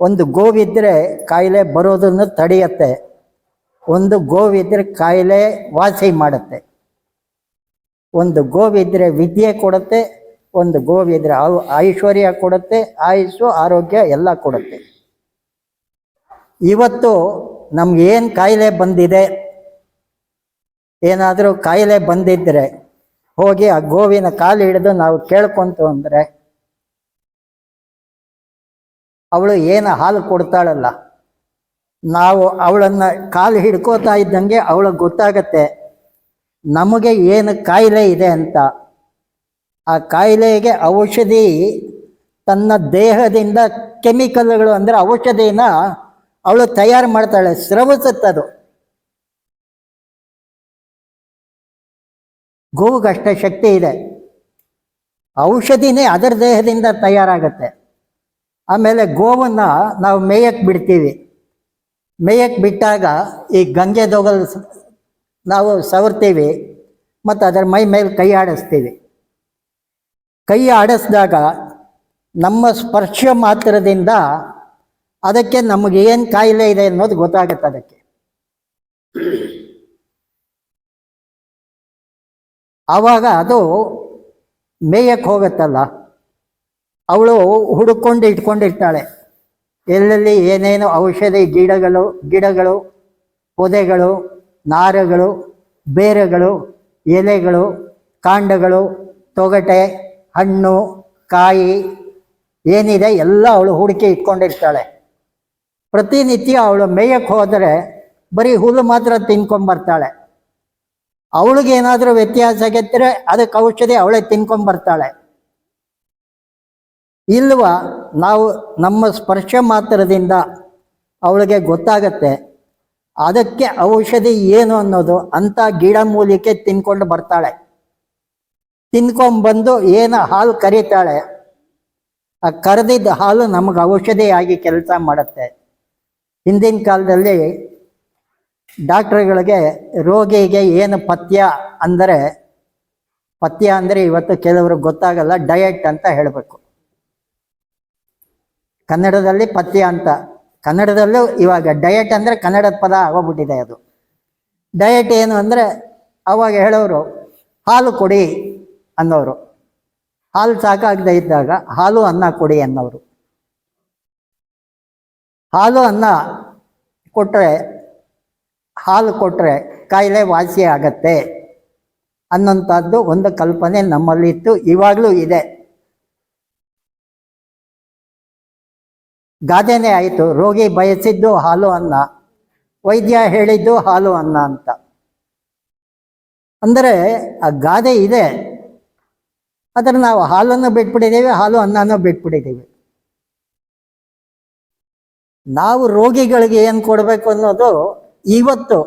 ಒಂದು ಗೋವಿದ್ರೆ ಕಾಯಿಲೆ ಬರೋದನ್ನು ತಡೆಯತ್ತೆ. ಒಂದು ಗೋವಿದ್ರೆ ಕಾಯಿಲೆ ವಾಸಿ ಮಾಡುತ್ತೆ. ಒಂದು ಗೋವಿದ್ರೆ ವಿದ್ಯೆ ಕೊಡುತ್ತೆ, ಒಂದು ಗೋವಿದ್ರೆ ಐಶ್ವರ್ಯ ಕೊಡುತ್ತೆ, ಆಯುಸ್ಸು, ಆರೋಗ್ಯ ಎಲ್ಲ ಕೊಡುತ್ತೆ. ಇವತ್ತು ನಮ್ಗೆ ಏನು ಕಾಯಿಲೆ ಬಂದಿದೆ? ಏನಾದರೂ ಕಾಯಿಲೆ ಬಂದಿದ್ದರೆ ಹೋಗಿ ಆ ಗೋವಿನ ಕಾಲು ಹಿಡಿದು ನಾವು ಕೇಳ್ಕೊತು ಅಂದರೆ ಅವಳು ಏನು ಹಾಲು ಕೊಡ್ತಾಳಲ್ಲ? ನಾವು ಅವಳನ್ನು ಕಾಲು ಹಿಡ್ಕೋತಾ ಇದ್ದಂಗೆ ಅವಳಿಗೆ ಗೊತ್ತಾಗತ್ತೆ, ನಮಗೆ ಏನು ಕಾಯಿಲೆ ಇದೆ ಅಂತ. ಆ ಕಾಯಿಲೆಗೆ ಔಷಧಿ ತನ್ನ ದೇಹದಿಂದ ಕೆಮಿಕಲ್ಗಳು ಅಂದರೆ ಔಷಧಿನ ಅವಳು ತಯಾರು ಮಾಡ್ತಾಳೆ ಸ್ರವಿಸುತ್ತದು ಗೋವುಗಷ್ಟೇ ಶಕ್ತಿ ಇದೆ. ಔಷಧಿನೇ ಅದರ ದೇಹದಿಂದ ತಯಾರಾಗತ್ತೆ. ಆಮೇಲೆ ಗೋವನ್ನ ನಾವು ಮೇಯಕ್ಕೆ ಬಿಡ್ತೀವಿ. ಮೇಯಕ್ಕೆ ಬಿಟ್ಟಾಗ ಈ ಗಂಗೆ ದೊಗಲ್ ನಾವು ಸವರ್ತೀವಿ ಮತ್ತು ಅದರ ಮೈ ಮೇಲೆ ಕೈ ಆಡಿಸ್ತೀವಿ. ಕೈ ಆಡಿಸಿದಾಗ ನಮ್ಮ ಸ್ಪರ್ಶ ಮಾತ್ರದಿಂದ ಅದಕ್ಕೆ ನಮಗೆ ಏನು ಕಾಯಿಲೆ ಇದೆ ಅನ್ನೋದು ಗೊತ್ತಾಗುತ್ತೆ ಅದಕ್ಕೆ. ಆವಾಗ ಅದು ಮೇಯಕ್ಕೆ ಹೋಗುತ್ತಲ್ಲ. ಅವಳು ಹುಡುಕೊಂಡು ಇಟ್ಕೊಂಡಿರ್ತಾಳೆ. ಎಲ್ಲೆಲ್ಲಿ ಏನೇನು ಔಷಧಿ ಗಿಡಗಳು ಗಿಡಗಳು, ಪೊದೆಗಳು, ನಾರಗಳು, ಬೇರೆಗಳು, ಎಲೆಗಳು, ಕಾಂಡಗಳು, ತೊಗಟೆ, ಹಣ್ಣು, ಕಾಯಿ ಏನಿದೆ ಎಲ್ಲ ಅವಳು ಹುಡುಕಿ ಇಟ್ಕೊಂಡಿರ್ತಾಳೆ. ಪ್ರತಿನಿತ್ಯ ಅವಳು ಮೇಯಕ್ಕೆ ಹೋದರೆ ಬರೀ ಹುಲ್ಲು ಮಾತ್ರ ತಿನ್ಕೊಂಬರ್ತಾಳೆ. ಅವಳಿಗೇನಾದರೂ ವ್ಯತ್ಯಾಸ ಆಗಿದ್ದರೆ ಅದಕ್ಕೆ ಔಷಧಿ ಅವಳೇ ತಿನ್ಕೊಂಬರ್ತಾಳೆ. ಇಲ್ವಾ ನಾವು ನಮ್ಮ ಸ್ಪರ್ಶ ಮಾತ್ರದಿಂದ ಅವಳಿಗೆ ಗೊತ್ತಾಗತ್ತೆ. ಅದಕ್ಕೆ ಔಷಧಿ ಏನು ಅನ್ನೋದು ಅಂಥ ಗಿಡ ಮೂಲಿಕೆ ತಿನ್ಕೊಂಡು ಬರ್ತಾಳೆ. ತಿನ್ಕೊಂಬಂದು ಏನು ಹಾಲು ಕರೀತಾಳೆ. ಆ ಕರೆದಿದ್ದ ಹಾಲು ನಮಗೆ ಆಗಿ ಕೆಲಸ ಮಾಡುತ್ತೆ. ಹಿಂದಿನ ಕಾಲದಲ್ಲಿ ಡಾಕ್ಟ್ರುಗಳಿಗೆ ರೋಗಿಗೆ ಏನು ಪಥ್ಯ ಅಂದರೆ ಪಥ್ಯ ಅಂದರೆ ಇವತ್ತು ಕೆಲವ್ರಿಗೆ ಗೊತ್ತಾಗಲ್ಲ, ಡಯಟ್ ಅಂತ ಹೇಳಬೇಕು. ಕನ್ನಡದಲ್ಲಿ ಪಥ್ಯ ಅಂತ. ಕನ್ನಡದಲ್ಲೂ ಇವಾಗ ಡಯಟ್ ಅಂದರೆ ಕನ್ನಡದ ಪದ ಆಗೋಗ್ಬಿಟ್ಟಿದೆ ಅದು. ಡಯಟ್ ಏನು ಅಂದರೆ ಅವಾಗ ಹೇಳೋರು, ಹಾಲು ಕೊಡಿ ಅನ್ನೋರು. ಹಾಲು ಸಾಕಾಗದೇ ಇದ್ದಾಗ ಹಾಲು ಅನ್ನ ಕೊಡಿ ಅನ್ನೋರು. ಹಾಲು ಅನ್ನ ಕೊಟ್ಟರೆ ಹಾಲು ಕೊಟ್ಟರೆ ಕಾಯಿಲೆ ವಾಸಿ ಆಗತ್ತೆ ಅನ್ನೋಂಥದ್ದು ಒಂದು ಕಲ್ಪನೆ ನಮ್ಮಲ್ಲಿತ್ತು. ಇವಾಗಲೂ ಇದೆ. ಗಾದೆನೇ ಆಯಿತು. ರೋಗಿ ಬಯಸಿದ್ದು ಹಾಲು ಅನ್ನ, ವೈದ್ಯ ಹೇಳಿದ್ದು ಹಾಲು ಅನ್ನ ಅಂತ. ಅಂದರೆ ಆ ಗಾದೆ ಇದೆ. ಆದರೆ ನಾವು ಹಾಲನ್ನು ಬಿಟ್ಬಿಟ್ಟಿದ್ದೀವಿ, ಹಾಲು ಅನ್ನನೂ ಬಿಟ್ಬಿಟ್ಟಿದ್ದೀವಿ. ನಾವು ರೋಗಿಗಳಿಗೆ ಏನು ಕೊಡಬೇಕು ಅನ್ನೋದು ಇವತ್ತು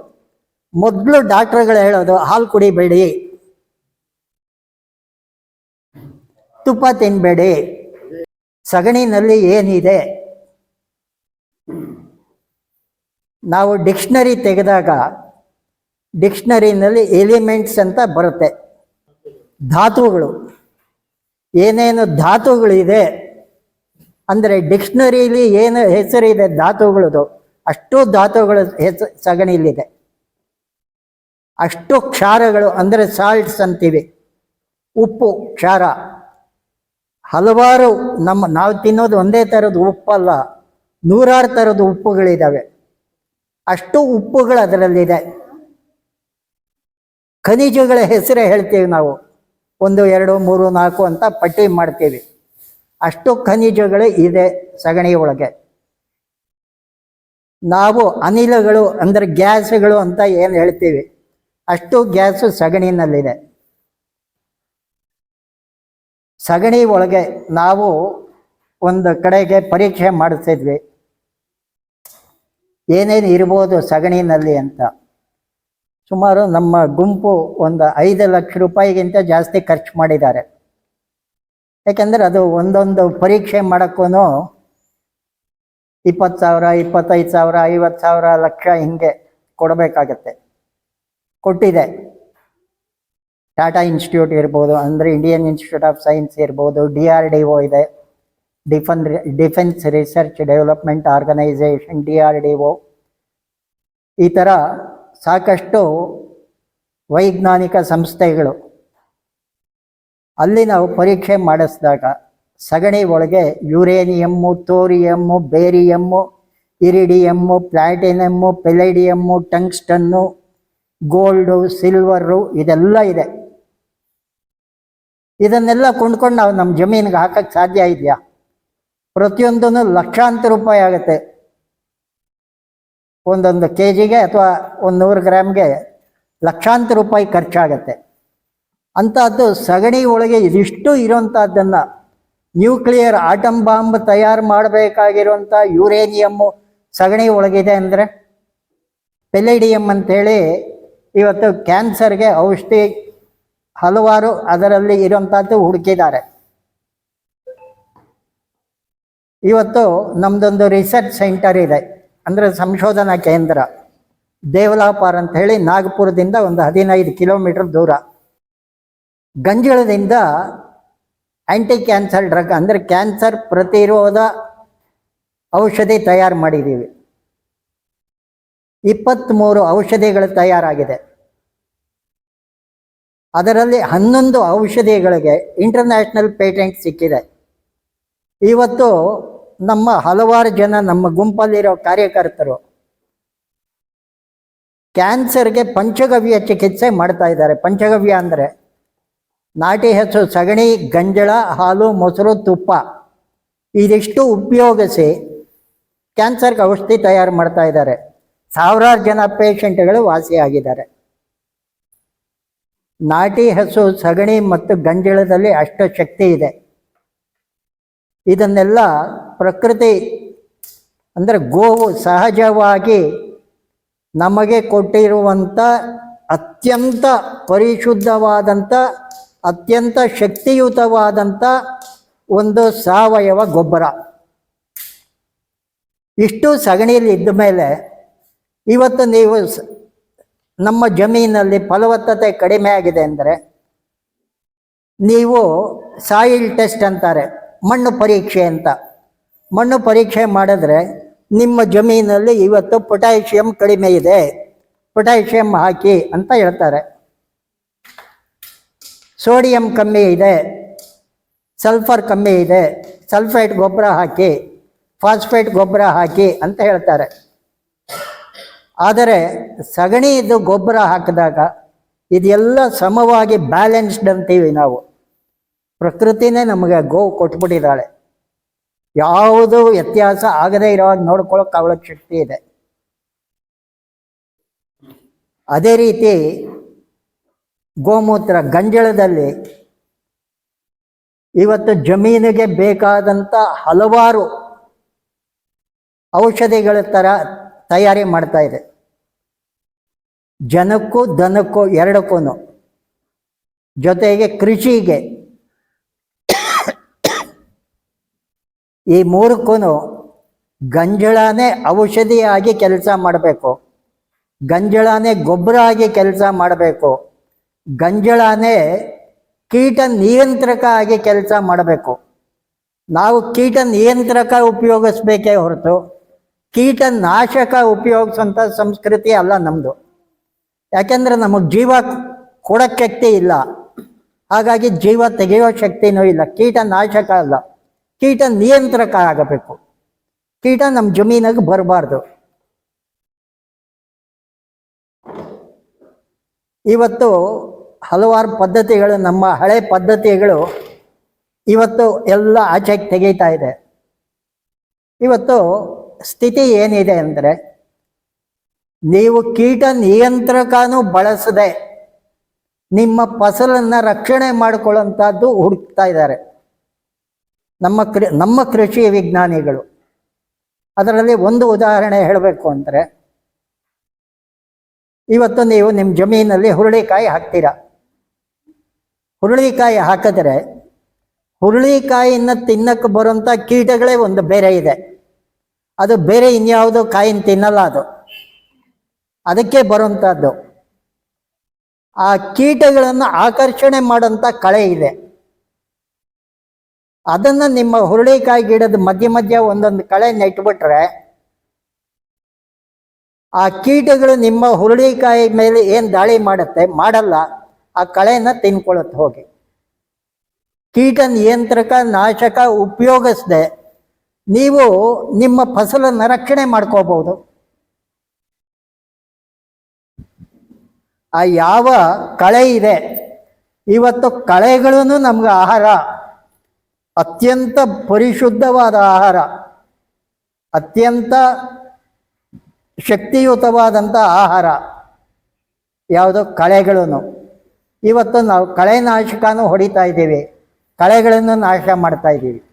ಮೊದಲು ಡಾಕ್ಟ್ರುಗಳು ಹೇಳೋದು, ಹಾಲು ಕುಡಿಬೇಡಿ. ತುಪ್ಪ ತಿನ್ನಬೇಡಿ ಸಗಣಿನಲ್ಲಿ ಏನಿದೆ? ನಾವು ಡಿಕ್ಷನರಿ ತೆಗೆದಾಗ ಡಿಕ್ಷನರಿನಲ್ಲಿ ಎಲಿಮೆಂಟ್ಸ್ ಅಂತ ಬರುತ್ತೆ. ಧಾತುಗಳು. ಏನೇನು ಧಾತುಗಳಿದೆ? ಅಂದರೆ ಡಿಕ್ಷನರಿಲಿ ಏನು ಹೆಸರಿದೆ ಧಾತುಗಳದು? ಅಷ್ಟು ಧಾತುಗಳ ಹೆಸರು ಸಗಣಿಲಿದೆ. ಅಷ್ಟು ಕ್ಷಾರಗಳು, ಅಂದರೆ ಸಾಲ್ಟ್ಸ್ ಅಂತೀವಿ. ಉಪ್ಪು, ಕ್ಷಾರ. ಹಲವಾರು ನಮ್ಮ, ನಾವು ತಿನ್ನೋದು ಒಂದೇ ಥರದ ಉಪ್ಪಲ್ಲ. ನೂರಾರು ಥರದ ಉಪ್ಪುಗಳಿದ್ದಾವೆ ಅಷ್ಟು ಉಪ್ಪುಗಳು ಅದರಲ್ಲಿದೆ. ಖನಿಜಗಳ ಹೆಸರೇ ಹೇಳ್ತೀವಿ ನಾವು. ಒಂದು, ಎರಡು, ಮೂರು, ನಾಲ್ಕು ಅಂತ ಪಟ್ಟಿ ಮಾಡ್ತೀವಿ. ಅಷ್ಟು ಖನಿಜಗಳು ಇದೆ ಸಗಣಿ ಒಳಗೆ. ನಾವು ಅನಿಲಗಳು ಅಂದರೆ ಗ್ಯಾಸ್ಗಳು ಅಂತ ಏನು ಹೇಳ್ತೀವಿ? ಅಷ್ಟು ಗ್ಯಾಸು ಸಗಣಿನಲ್ಲಿದೆ. ಸಗಣಿ ಒಳಗೆ ನಾವು ಒಂದು ಕಡೆಗೆ ಪರೀಕ್ಷೆ ಮಾಡಿಸಿದ್ವಿ ಏನೇನು ಇರ್ಬೋದು ಸಗಣಿನಲ್ಲಿ ಅಂತ. ಸುಮಾರು ನಮ್ಮ ಗುಂಪು ಒಂದು ಐದು ಲಕ್ಷ ರೂಪಾಯಿಗಿಂತ ಜಾಸ್ತಿ ಖರ್ಚು ಮಾಡಿದ್ದಾರೆ. ಯಾಕೆಂದರೆ ಅದು ಒಂದೊಂದು ಪರೀಕ್ಷೆ ಮಾಡೋಕ್ಕೂ ಇಪ್ಪತ್ತು ಸಾವಿರ, ಇಪ್ಪತ್ತೈದು ಸಾವಿರ, ಐವತ್ತು ಸಾವಿರ ಲಕ್ಷ ಹಿಂಗೆ ಕೊಡಬೇಕಾಗತ್ತೆ. ಕೊಟ್ಟಿದೆ. ಟಾಟಾ ಇನ್ಸ್ಟಿಟ್ಯೂಟ್ ಇರ್ಬೋದು, ಅಂದರೆ ಇಂಡಿಯನ್ ಇನ್ಸ್ಟಿಟ್ಯೂಟ್ ಆಫ್ ಸೈನ್ಸ್ ಇರ್ಬೋದು, ಡಿ ಆರ್ ಡಿ ಒ ಇದೆ. Defence defence research development organisation D R D O ಈ ಥರ ಸಾಕಷ್ಟು ವೈಜ್ಞಾನಿಕ ಸಂಸ್ಥೆಗಳು ಅಲ್ಲಿ ನಾವು ಪರೀಕ್ಷೆ ಮಾಡಿಸಿದಾಗ ಸಗಣಿ ಒಳಗೆ uranium thorium barium iridium platinum palladium tungsten gold, silver ಇದೆಲ್ಲ ಇದೆ. ಇದನ್ನೆಲ್ಲ ಕೊಂಡ್ಕೊಂಡು ನಾವು ನಮ್ಮ ಜಮೀನಿಗೆ ಹಾಕಕ್ಕೆ ಸಾಧ್ಯ ಇದೆಯಾ? ಪ್ರತಿಯೊಂದೂ ಲಕ್ಷಾಂತರ ರೂಪಾಯಿ ಆಗುತ್ತೆ. ಒಂದೊಂದು ಕೆ ಜಿಗೆ ಅಥವಾ ಒಂದು ನೂರು ಗ್ರಾಮ್ಗೆ ಲಕ್ಷಾಂತರ ರೂಪಾಯಿ ಖರ್ಚಾಗತ್ತೆ. ಅಂಥದ್ದು ಸಗಣಿ ಒಳಗೆ ಇದಿಷ್ಟು ಇರೋಂಥದ್ದನ್ನು ನ್ಯೂಕ್ಲಿಯರ್ ಆಟಮ್ ಬಾಂಬ್ ತಯಾರು ಮಾಡಬೇಕಾಗಿರುವಂಥ ಯುರೇನಿಯಮ್ಮು ಸಗಣಿ ಒಳಗಿದೆ ಅಂದರೆ ಪೆಲೆಡಿಯಮ್ ಅಂತೇಳಿ ಇವತ್ತು ಕ್ಯಾನ್ಸರ್ಗೆ ಔಷಧಿ ಹಲವಾರು ಅದರಲ್ಲಿ ಇರುವಂಥದ್ದು ಹುಡುಕಿದ್ದಾರೆ. ಇವತ್ತು ನಮ್ಮದೊಂದು ರಿಸರ್ಚ್ ಸೆಂಟರ್ ಇದೆ. ಅಂದರೆ ಸಂಶೋಧನಾ ಕೇಂದ್ರ. ದೇವಲಾಪಾರ್ ಅಂತ ಹೇಳಿ ನಾಗಪುರದಿಂದ ಒಂದು ಹದಿನೈದು ಕಿಲೋಮೀಟರ್ ದೂರ. ಗಂಜಳದಿಂದ ಆ್ಯಂಟಿ ಕ್ಯಾನ್ಸರ್ ಡ್ರಗ್ ಅಂದರೆ ಕ್ಯಾನ್ಸರ್ ಪ್ರತಿರೋಧ ಔಷಧಿ ತಯಾರು ಮಾಡಿದ್ದೀವಿ ಇಪ್ಪತ್ತ್ಮೂರು ಔಷಧಿಗಳು ತಯಾರಾಗಿದೆ. ಅದರಲ್ಲಿ ಹನ್ನೊಂದು ಔಷಧಿಗಳಿಗೆ ಇಂಟರ್ನ್ಯಾಷನಲ್ ಪೇಟೆಂಟ್ ಸಿಕ್ಕಿದೆ. ಇವತ್ತು ನಮ್ಮ ಹಲವಾರು ಜನ ನಮ್ಮ ಗುಂಪಲ್ಲಿರೋ ಕಾರ್ಯಕರ್ತರು ಕ್ಯಾನ್ಸರ್ಗೆ ಪಂಚಗವ್ಯ ಚಿಕಿತ್ಸೆ ಮಾಡ್ತಾ ಇದ್ದಾರೆ. ಪಂಚಗವ್ಯ ಅಂದರೆ ನಾಟಿ ಹಸು, ಸಗಣಿ, ಗಂಜಳ, ಹಾಲು, ಮೊಸರು, ತುಪ್ಪ ಇದಿಷ್ಟು ಉಪಯೋಗಿಸಿ ಕ್ಯಾನ್ಸರ್ಗೆ ಔಷಧಿ ತಯಾರು ಮಾಡ್ತಾ ಇದ್ದಾರೆ. ಸಾವಿರಾರು ಜನ ಪೇಷಂಟ್ಗಳು ವಾಸಿಯಾಗಿದ್ದಾರೆ. ನಾಟಿ ಹಸು, ಸಗಣಿ ಮತ್ತು ಗಂಜಳದಲ್ಲಿ ಅಷ್ಟು ಶಕ್ತಿ ಇದೆ. ಇದನ್ನೆಲ್ಲ ಪ್ರಕೃತಿ, ಅಂದರೆ ಗೋವು ಸಹಜವಾಗಿ ನಮಗೆ ಕೊಟ್ಟಿರುವಂಥ ಅತ್ಯಂತ ಪರಿಶುದ್ಧವಾದಂಥ ಅತ್ಯಂತ ಶಕ್ತಿಯುತವಾದಂಥ ಒಂದು ಸಾವಯವ ಗೊಬ್ಬರ. ಇಷ್ಟು ಸಗಣಿಯಲ್ಲಿ ಇದ್ದ ಮೇಲೆ ಇವತ್ತು ನೀವು ನಮ್ಮ ಜಮೀನಲ್ಲಿ ಫಲವತ್ತತೆ ಕಡಿಮೆ ಆಗಿದೆ ಅಂದರೆ, ನೀವು ಸಾಯಿಲ್ ಟೆಸ್ಟ್ ಅಂತಾರೆ. ಮಣ್ಣು ಪರೀಕ್ಷೆ ಅಂತ. ಮಣ್ಣು ಪರೀಕ್ಷೆ ಮಾಡಿದ್ರೆ ನಿಮ್ಮ ಜಮೀನಲ್ಲಿ ಇವತ್ತು ಪೊಟ್ಯಾಷಿಯಂ ಕಡಿಮೆ ಇದೆ, ಪೊಟ್ಯಾಷಿಯಂ ಹಾಕಿ ಅಂತ ಹೇಳ್ತಾರೆ. ಸೋಡಿಯಂ ಕಮ್ಮಿ ಇದೆ, ಸಲ್ಫರ್ ಕಮ್ಮಿ ಇದೆ ಸಲ್ಫೈಟ್ ಗೊಬ್ಬರ ಹಾಕಿ, ಫಾಸ್ಫೇಟ್ ಗೊಬ್ಬರ ಹಾಕಿ ಅಂತ ಹೇಳ್ತಾರೆ. ಆದರೆ ಸಗಣಿದು ಗೊಬ್ಬರ ಹಾಕಿದಾಗ ಇದೆಲ್ಲ ಸಮವಾಗಿ ಬ್ಯಾಲೆನ್ಸ್ಡ್ ಅಂತೀವಿ ನಾವು. ಪ್ರಕೃತಿನೇ ನಮಗೆ ಗೋವು ಕೊಟ್ಬಿಟ್ಟಿದ್ದಾಳೆ. ಯಾವುದು ವ್ಯತ್ಯಾಸ ಆಗದೇ ಇರೋವಾಗ ನೋಡ್ಕೊಳಕ್ ಅವಳ ಶಕ್ತಿ ಇದೆ. ಅದೇ ರೀತಿ ಗೋಮೂತ್ರ ಗಂಜಳದಲ್ಲಿ ಇವತ್ತು ಜಮೀನಿಗೆ ಬೇಕಾದಂಥ ಹಲವಾರು ಔಷಧಿಗಳ ಥರ ತಯಾರಿ ಮಾಡ್ತಾ ಇದೆ. ಜನಕ್ಕೂ ದನಕ್ಕೂ ಎರಡಕ್ಕೂ ಜೊತೆಗೆ ಕೃಷಿಗೆ ಈ ಮೂರಕ್ಕೂ ಗಂಜಳನೇ ಔಷಧಿಯಾಗಿ ಕೆಲಸ ಮಾಡಬೇಕು. ಗಂಜಳನೇ ಗೊಬ್ಬರ ಆಗಿ ಕೆಲಸ ಮಾಡಬೇಕು. ಗಂಜಳನೇ ಕೀಟ ನಿಯಂತ್ರಕ ಆಗಿ ಕೆಲಸ ಮಾಡಬೇಕು. ನಾವು ಕೀಟ ನಿಯಂತ್ರಕ ಉಪಯೋಗಿಸ್ಬೇಕೇ ಹೊರತು ಕೀಟನಾಶಕ ಉಪಯೋಗಿಸೋಂಥ ಸಂಸ್ಕೃತಿ ಅಲ್ಲ ನಮ್ಮದು ಯಾಕೆಂದರೆ ನಮಗೆ ಜೀವ ಕೊಡೋಕ್ಕೆ ಶಕ್ತಿ ಇಲ್ಲ. ಹಾಗಾಗಿ ಜೀವ ತೆಗೆಯೋ ಶಕ್ತಿನೂ ಇಲ್ಲ. ಕೀಟನಾಶಕ ಅಲ್ಲ. ಕೀಟ ನಿಯಂತ್ರಕ ಆಗಬೇಕು ಕೀಟ ನಮ್ಮ ಜಮೀನಾಗ ಬರಬಾರ್ದು. ಇವತ್ತು ಹಲವಾರು ಪದ್ಧತಿಗಳು, ನಮ್ಮ ಹಳೆ ಪದ್ಧತಿಗಳು ಇವತ್ತು ಎಲ್ಲ ಆಚೆಗೆ ತೆಗೀತಾ ಇದೆ. ಇವತ್ತು ಸ್ಥಿತಿ ಏನಿದೆ ಅಂದರೆ, ನೀವು ಕೀಟ ನಿಯಂತ್ರಕನೂ ಬಳಸದೆ ನಿಮ್ಮ ಫಸಲನ್ನು ರಕ್ಷಣೆ ಮಾಡಿಕೊಳ್ಳುವಂಥದ್ದು ಹುಡುಕ್ತಾ ಇದ್ದಾರೆ. ನಮ್ಮ ಕೃ, ನಮ್ಮ ಕೃಷಿ ವಿಜ್ಞಾನಿಗಳು. ಅದರಲ್ಲಿ ಒಂದು ಉದಾಹರಣೆ ಹೇಳಬೇಕು ಅಂದರೆ, ಇವತ್ತು ನೀವು ನಿಮ್ಮ ಜಮೀನಲ್ಲಿ ಹುರುಳಿಕಾಯಿ ಹಾಕ್ತೀರಾ? ಹುರುಳಿಕಾಯಿ ಹಾಕಿದ್ರೆ ಹುರುಳಿಕಾಯಿಯನ್ನು ತಿನ್ನಕ್ಕೆ ಬರುವಂಥ ಕೀಟಗಳೇ ಒಂದು ಬೇರೆ ಇದೆ. ಅದು ಬೇರೆ ಇನ್ಯಾವುದೋ ಕಾಯಿನ ತಿನ್ನಲ್ಲ ಅದು. ಅದಕ್ಕೆ ಬರುವಂಥದ್ದು ಆ ಕೀಟಗಳನ್ನು ಆಕರ್ಷಣೆ ಮಾಡೋಂಥ ಕಳೆ ಇದೆ. ಅದನ್ನು ನಿಮ್ಮ ಹುರುಳಿಕಾಯಿ ಗಿಡದ ಮಧ್ಯ ಮಧ್ಯ ಒಂದೊಂದು ಕಳೆ ನೆಟ್ಬಿಟ್ರೆ ಆ ಕೀಟಗಳು ನಿಮ್ಮ ಹುರುಳಿಕಾಯಿ ಮೇಲೆ ಏನು ದಾಳಿ ಮಾಡುತ್ತೆ ಮಾಡಲ್ಲ, ಆ ಕಳೆನ ತಿನ್ಕೊಳ್ಳುತ್ತೆ ಹೋಗಿ. ಕೀಟ ನಿಯಂತ್ರಕ ನಾಶಕ ಉಪಯೋಗಿಸದೆ ನೀವು ನಿಮ್ಮ ಫಸಲನ್ನು ರಕ್ಷಣೆ ಮಾಡ್ಕೋಬಹುದು. ಆ ಯಾವ ಕಳೆ ಇದೆ, ಇವತ್ತು ಕಳೆಗಳೂ ನಮ್ಗೆ ಆಹಾರ. ಅತ್ಯಂತ ಪರಿಶುದ್ಧವಾದ ಆಹಾರ, ಅತ್ಯಂತ ಶಕ್ತಿಯುತವಾದಂಥ ಆಹಾರ ಯಾವುದು? ಕಳೆಗಳನ್ನು. ಇವತ್ತು ನಾವು ಕಳೆನಾಶಕನೂ ಹೊಡಿತಾ ಇದ್ದೀವಿ. ಕಳೆಗಳನ್ನು ನಾಶ ಮಾಡ್ತಾ ಇದ್ದೀವಿ.